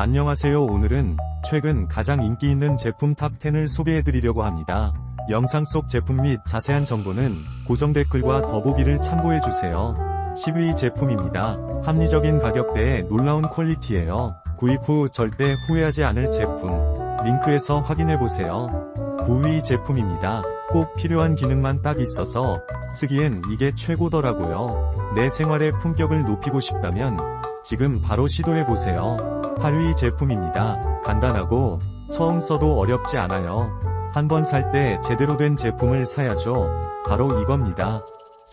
안녕하세요 오늘은 최근 가장 인기 있는 제품 탑10을 소개해드리려고 합니다. 영상 속 제품 및 자세한 정보는 고정 댓글과 더보기를 참고해주세요. 10위 제품입니다. 합리적인 가격대에 놀라운 퀄리티예요. 구입 후 절대 후회하지 않을 제품. 링크에서 확인해보세요. 9위 제품입니다. 꼭 필요한 기능만 딱 있어서 쓰기엔 이게 최고더라고요. 내 생활의 품격을 높이고 싶다면 지금 바로 시도해보세요. 8위 제품입니다. 간단하고 처음 써도 어렵지 않아요. 한 번 살 때 제대로 된 제품을 사야죠. 바로 이겁니다.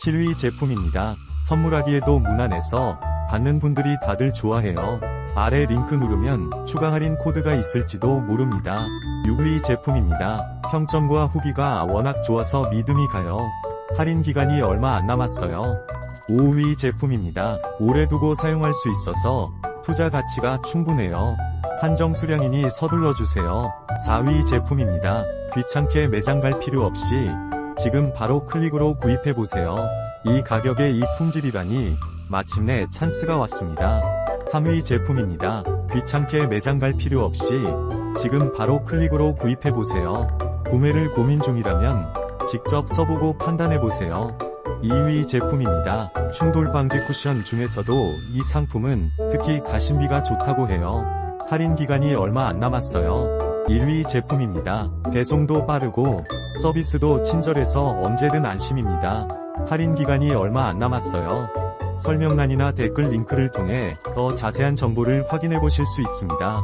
7위 제품입니다. 선물하기에도 무난해서 받는 분들이 다들 좋아해요. 아래 링크 누르면 추가 할인 코드가 있을지도 모릅니다. 6위 제품입니다. 평점과 후기가 워낙 좋아서 믿음이 가요. 할인 기간이 얼마 안 남았어요. 5위 제품입니다. 오래 두고 사용할 수 있어서 투자 가치가 충분해요. 한정 수량이니 서둘러 주세요. 4위 제품입니다. 귀찮게 매장 갈 필요 없이 지금 바로 클릭으로 구입해 보세요. 이 가격에 이 품질 이라니 마침내 찬스가 왔습니다. 3위 제품입니다. 귀찮게 매장 갈 필요 없이 지금 바로 클릭으로 구입해 보세요. 구매를 고민 중이라면 직접 써보고 판단해 보세요. 2위 제품입니다. 충돌 방지 쿠션 중에서도 이 상품은 특히 가심비가 좋다고 해요. 할인 기간이 얼마 안 남았어요. 1위 제품입니다. 배송도 빠르고 서비스도 친절해서 언제든 안심입니다. 할인 기간이 얼마 안 남았어요. 설명란이나 댓글 링크를 통해 더 자세한 정보를 확인해 보실 수 있습니다.